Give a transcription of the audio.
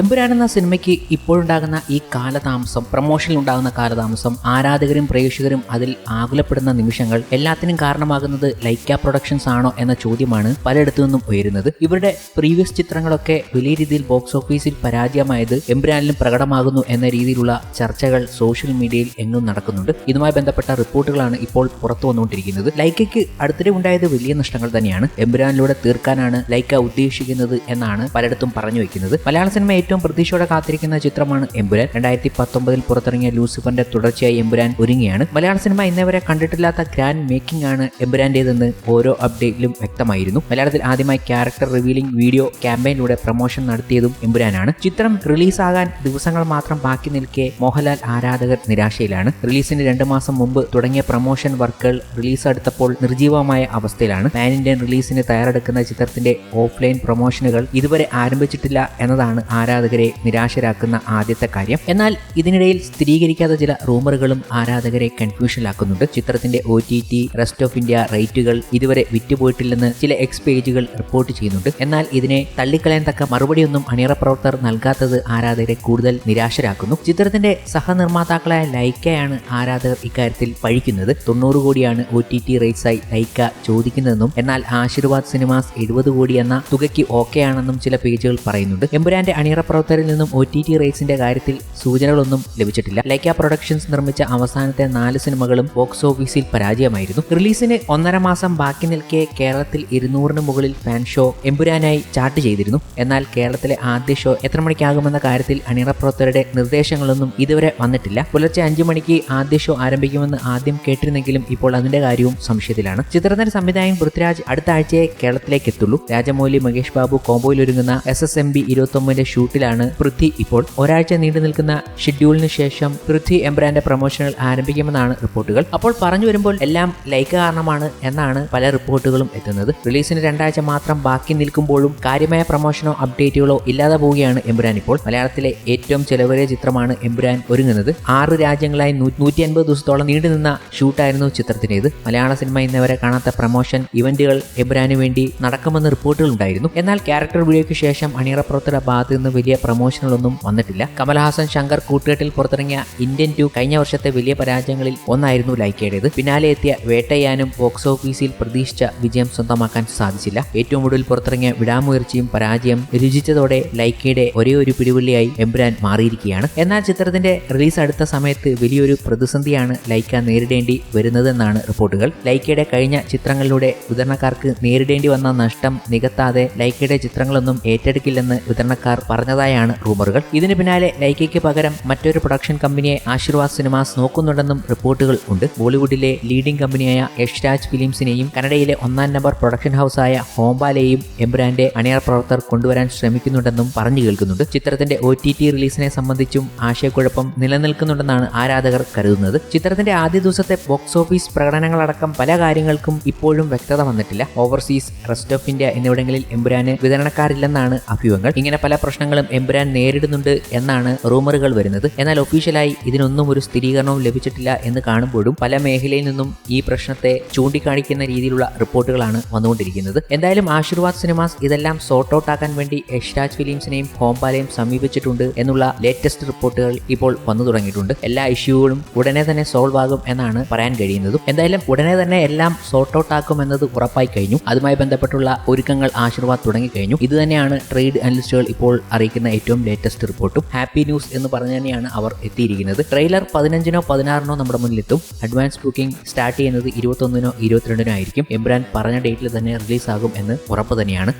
എമ്പുരാൻ എന്ന സിനിമയ്ക്ക് ഇപ്പോഴുണ്ടാകുന്ന ഈ കാലതാമസം പ്രൊമോഷനിൽ ഉണ്ടാകുന്ന കാലതാമസം ആരാധകരും പ്രേക്ഷകരും അതിൽ ആകുലപ്പെടുന്ന നിമിഷങ്ങൾ എല്ലാത്തിനും കാരണമാകുന്നത് ലൈക്ക പ്രൊഡക്ഷൻസ് ആണോ എന്ന ചോദ്യമാണ് പലയിടത്തു നിന്നും ഉയരുന്നത്. ഇവരുടെ പ്രീവിയസ് ചിത്രങ്ങളൊക്കെ വലിയ രീതിയിൽ ബോക്സ് ഓഫീസിൽ പരാജയമായത് എംബ്രാനിലും പ്രകടമാകുന്നു എന്ന രീതിയിലുള്ള ചർച്ചകൾ സോഷ്യൽ മീഡിയയിൽ എങ്ങും നടക്കുന്നുണ്ട്. ഇതുമായി ബന്ധപ്പെട്ട റിപ്പോർട്ടുകളാണ് ഇപ്പോൾ പുറത്തു വന്നുകൊണ്ടിരിക്കുന്നത്. ലൈക്കയ്ക്ക് അടുത്തിടെ ഉണ്ടായത് വലിയ നഷ്ടങ്ങൾ തന്നെയാണ്. എംബ്രാനിലൂടെ തീർക്കാനാണ് ലൈക്ക ഉദ്ദേശിക്കുന്നത് എന്നാണ് പലയിടത്തും പറഞ്ഞു വയ്ക്കുന്നത് മലയാള സിനിമ ഏറ്റവും പ്രതീക്ഷയോടെ കാത്തിരിക്കുന്ന ചിത്രമാണ് എമ്പുരാൻ. രണ്ടായിരത്തി പത്തൊമ്പതിൽ പുറത്തിറങ്ങിയ ലൂസിഫറിന്റെ തുടർച്ചയായി എമ്പുരാൻ ഒരുങ്ങിയാണ് മലയാള സിനിമ ഇന്നേവരെ കണ്ടിട്ടില്ലാത്ത ഗ്രാൻഡ് മേക്കിംഗ് ആണ് എമ്പുരാന്റേതെന്ന് ഓരോ അപ്ഡേറ്റിലും വ്യക്തമായിരുന്നു. മലയാളത്തിൽ ആദ്യമായി ക്യാരക്ടർ റിവീലിംഗ് വീഡിയോ ക്യാമ്പയിനിലൂടെ പ്രൊമോഷൻ നടത്തിയതും എമ്പുരാനാണ്. ചിത്രം റിലീസാകാൻ ദിവസങ്ങൾ മാത്രം ബാക്കി നിൽക്കെ മോഹൻലാൽ ആരാധകർ നിരാശയിലാണ്. റിലീസിന് രണ്ട് മാസം മുമ്പ് തുടങ്ങിയ പ്രൊമോഷൻ വർക്കുകൾ റിലീസ് അടുത്തപ്പോൾ നിർജീവമായ അവസ്ഥയിലാണ്. പാൻ ഇന്ത്യൻ റിലീസിന് തയ്യാറെടുക്കുന്ന ചിത്രത്തിന്റെ ഓഫ്ലൈൻ പ്രൊമോഷനുകൾ ഇതുവരെ ആരംഭിച്ചിട്ടില്ല എന്നതാണ് ആരാധകരെ നിരാശരാക്കുന്ന ആദ്യത്തെ കാര്യം. എന്നാൽ ഇതിനിടയിൽ സ്ഥിരീകരിക്കാത്ത ചില റൂമറുകളും ആരാധകരെ കൺഫ്യൂഷനിലാക്കുന്നുണ്ട്. ചിത്രത്തിന്റെ O T T rest of India റേറ്റുകൾ ഇതുവരെ വിറ്റുപോയിട്ടില്ലെന്ന് ചില എക്സ് പേജുകൾ റിപ്പോർട്ട് ചെയ്യുന്നുണ്ട്. എന്നാൽ ഇതിനെ തള്ളിക്കളയാൻ തക്ക മറുപടിയൊന്നും അണിയറ പ്രവർത്തകർ നൽകാത്തത് ആരാധകരെ കൂടുതൽ നിരാശരാക്കുന്നു. ചിത്രത്തിന്റെ സഹനിർമ്മാതാക്കളായ ലൈക്കയാണ് ആരാധകർ ഇക്കാര്യത്തിൽ പഴിക്കുന്നത്. തൊണ്ണൂറ് കോടിയാണ് ഒ ടി ടി റേറ്റ്സായി ലൈക്ക ചോദിക്കുന്നതെന്നും എന്നാൽ ആശീർവാദ് സിനിമാസ് എഴുപത് കോടി എന്ന തുകയ്ക്ക് ഓക്കെയാണെന്നും ചില പേജുകൾ പറയുന്നുണ്ട്. എമ്പുരാന്റെ അണിയറ പ്രവർത്തകരിൽ നിന്നും ഒ ടി ടി റേറ്റ്സിന്റെ കാര്യത്തിൽ സൂചനകളൊന്നും ലഭിച്ചിട്ടില്ല. ലൈക്ക പ്രൊഡക്ഷൻസ് നിർമ്മിച്ച അവസാനത്തെ നാല് സിനിമകളും ബോക്സ് ഓഫീസിൽ പരാജയമായിരുന്നു. റിലീസിന് ഒന്നര മാസം ബാക്കി നിൽക്കെ കേരളത്തിൽ ഇരുന്നൂറിന് മുകളിൽ ഫാൻ ഷോ എമ്പുരാനായി ചാർട്ട് ചെയ്തിരുന്നു. എന്നാൽ കേരളത്തിലെ ആദ്യ ഷോ എത്ര മണിക്കാകുമെന്ന കാര്യത്തിൽ അണിയറ പ്രവർത്തകരുടെ നിർദ്ദേശങ്ങളൊന്നും ഇതുവരെ വന്നിട്ടില്ല. പുലർച്ചെ അഞ്ചു മണിക്ക് ആദ്യ ഷോ ആരംഭിക്കുമെന്ന് ആദ്യം കേട്ടിരുന്നെങ്കിലും ഇപ്പോൾ അതിന്റെ കാര്യവും സംശയത്തിലാണ്. ചിത്രത്തിന്റെ സംവിധായകൻ പൃഥ്വിരാജ് അടുത്ത ആഴ്ചയെ കേരളത്തിലേക്ക് എത്തുള്ളൂ. രാജമൗലി മഹേഷ് ബാബു കോമ്പോയിൽ ഒരുങ്ങുന്ന എസ് എസ് എം ബി ഇരുപത്തൊമ്പതിന്റെ ഷൂട്ടിലാണ് പൃഥ്വി ഇപ്പോൾ. ഒരാഴ്ച നീണ്ടു നിൽക്കുന്ന ഷെഡ്യൂളിന് ശേഷം പൃഥ്വി എംബ്രാന്റെ പ്രൊമോഷനുകൾ ആരംഭിക്കുമെന്നാണ് റിപ്പോർട്ടുകൾ. അപ്പോൾ പറഞ്ഞു വരുമ്പോൾ എല്ലാം ലൈക്ക് കാരണമാണ് എന്നാണ് പല റിപ്പോർട്ടുകളും എത്തുന്നത്. റിലീസിന് രണ്ടാഴ്ച മാത്രം ബാക്കി നിൽക്കുമ്പോഴും കാര്യമായ പ്രൊമോഷനോ അപ്ഡേറ്റുകളോ ഇല്ലാതെ പോവുകയാണ് എംബ്രാൻ ഇപ്പോൾ. മലയാളത്തിലെ ഏറ്റവും ചെലവേറിയ ചിത്രമാണ് എംബ്രാൻ ഒരുങ്ങുന്നത്. ആറ് രാജ്യങ്ങളായി നൂറ്റി അൻപത് ദിവസത്തോളം നീണ്ടുനിന്ന ഷൂട്ടായിരുന്നു ചിത്രത്തിന്റെത്. മലയാള സിനിമ ഇന്നവരെ കാണാത്ത പ്രൊമോഷൻ ഇവന്റുകൾ എംബ്രാനു വേണ്ടി നടക്കുമെന്ന് റിപ്പോർട്ടുകൾ ഉണ്ടായിരുന്നു എന്നാൽ ക്യാരക്ടർ വീഡിയോയ്ക്ക് ശേഷം അണിയറപ്പുറത്തുള്ള ഭാഗത്ത് നിന്ന് വലിയ പ്രൊമോഷനുകളൊന്നും വന്നിട്ടില്ല. കമൽഹാസൻ ശങ്കർ കൂട്ടുകെട്ടിൽ പുറത്തിറങ്ങിയ ഇന്ത്യൻ ടു കഴിഞ്ഞ വർഷത്തെ വലിയ പരാജയങ്ങളിൽ ഒന്നായിരുന്നു ലൈക്കയുടേത്. പിന്നാലെ എത്തിയ വേട്ടയാനും ബോക്സ് ഓഫീസിൽ പ്രതീക്ഷിച്ച വിജയം സ്വന്തമാക്കാൻ സാധിച്ചില്ല. ഏറ്റവും ഒടുവിൽ പുറത്തിറങ്ങിയ വിടാമുയർച്ചയും പരാജയം രുചിച്ചതോടെ ലൈക്കയുടെ ഒരേ ഒരു പിടിവള്ളിയായി എംബ്രാൻ മാറിയിരിക്കുകയാണ്. എന്നാൽ ചിത്രത്തിന്റെ റിലീസ് അടുത്ത സമയത്ത് വലിയൊരു പ്രതിസന്ധിയാണ് ലൈക്ക നേരിടേണ്ടി വരുന്നതെന്നാണ് റിപ്പോർട്ടുകൾ. ലൈക്കയുടെ കഴിഞ്ഞ ചിത്രങ്ങളിലൂടെ വിതരണക്കാർക്ക് നേരിടേണ്ടി വന്ന നഷ്ടം നികത്താതെ ലൈക്കയുടെ ചിത്രങ്ങളൊന്നും ഏറ്റെടുക്കില്ലെന്ന് വിതരണക്കാർ പറഞ്ഞതായാണ് റൂമറുകൾ. ഇതിന് പിന്നാലെ ലൈക്കയ്ക്ക് പകരം മറ്റൊരു പ്രൊഡക്ഷൻ കമ്പനിയെ ആശീർവാദ് സിനിമാസ് നോക്കുന്നുണ്ടെന്നും റിപ്പോർട്ടുകൾ ഉണ്ട്. ബോളിവുഡിലെ ലീഡിംഗ് കമ്പനിയായ യഷ്രാജ് ഫിലിംസിനെയും കനഡയിലെ ഒന്നാം നമ്പർ പ്രൊഡക്ഷൻ ഹൗസായ ഹോംബാലെയും എംബ്രാന്റെ അണിയർ പ്രവർത്തകർ കൊണ്ടുവരാൻ ശ്രമിക്കുന്നുണ്ടെന്നും പറഞ്ഞു കേൾക്കുന്നുണ്ട്. ചിത്രത്തിന്റെ ഒ ടി ടി റിലീസിനെ സംബന്ധിച്ചും ആശയക്കുഴപ്പം നിലനിൽക്കുന്നുണ്ടെന്നാണ് ആരാധകർ കരുതുന്നത്. ചിത്രത്തിന്റെ ആദ്യ ദിവസത്തെ ബോക്സ് ഓഫീസ് പ്രകടനങ്ങളടക്കം പല കാര്യങ്ങൾക്കും ഇപ്പോഴും വ്യക്തത വന്നിട്ടില്ല. ഓവർസീസ് റെസ്റ്റ് ഓഫ് ഇന്ത്യ എന്നിവിടങ്ങളിൽ എംബ്രാന് വിതരണക്കാരില്ലെന്നാണ് അഭ്യൂഹങ്ങൾ. ഇങ്ങനെ പല പ്രശ്നങ്ങളും എംബുരാൻ നേരിടുന്നുണ്ട് എന്നാണ് റൂമറുകൾ വരുന്നത്. എന്നാൽ ഒഫീഷ്യലായി ഇതിനൊന്നും ഒരു സ്ഥിരീകരണവും ലഭിച്ചിട്ടില്ല എന്ന് കാണുമ്പോഴും പല മേഖലയിൽ നിന്നും ഈ പ്രശ്നത്തെ ചൂണ്ടിക്കാണിക്കുന്ന രീതിയിലുള്ള റിപ്പോർട്ടുകളാണ് വന്നുകൊണ്ടിരിക്കുന്നത്. എന്തായാലും ആശീർവാദ് സിനിമാസ് ഇതെല്ലാം സോർട്ട് ഔട്ട് ആക്കാൻ വേണ്ടി യഷ്രാജ് ഫിലിംസിനെയും ഹോംപാലയും സമീപിച്ചിട്ടുണ്ട് എന്നുള്ള ലേറ്റസ്റ്റ് റിപ്പോർട്ടുകൾ ഇപ്പോൾ വന്നു തുടങ്ങിയിട്ടുണ്ട്. എല്ലാ ഇഷ്യൂകളും ഉടനെ തന്നെ സോൾവ് ആകും എന്നാണ് പറയാൻ കഴിയുന്നതും. എന്തായാലും ഉടനെ തന്നെ എല്ലാം സോർട്ട് ഔട്ട് ആക്കും എന്നത് ഉറപ്പായി കഴിഞ്ഞു. അതുമായി ബന്ധപ്പെട്ടുള്ള ഒരുക്കങ്ങൾ ആശീർവാദ് തുടങ്ങിക്കഴിഞ്ഞു ഇത് തന്നെയാണ് ട്രേഡ് അനലിസ്റ്റുകൾ ഇപ്പോൾ അറിയിക്കുന്ന ഏറ്റവും ലേറ്റസ്റ്റ് റിപ്പോർട്ടും ഹാപ്പി ന്യൂസ് എന്ന് പറഞ്ഞു തന്നെയാണ് അവർ എത്തിയിരിക്കുന്നത്. ട്രെയിലർ പതിനഞ്ചിനോ പതിനാറിനോ നമ്മുടെ മുന്നിലെത്തും. അഡ്വാൻസ് ബുക്കിംഗ് സ്റ്റാർട്ട് ചെയ്യുന്നത് ഇരുപത്തൊന്നിനോ ഇരുപത്തിരണ്ടിനോ ആയിരിക്കും. എംബ്രാൻ പറഞ്ഞ ഡേറ്റിൽ തന്നെ റിലീസ് ആകും എന്ന് ഉറപ്പ് തന്നെയാണ്.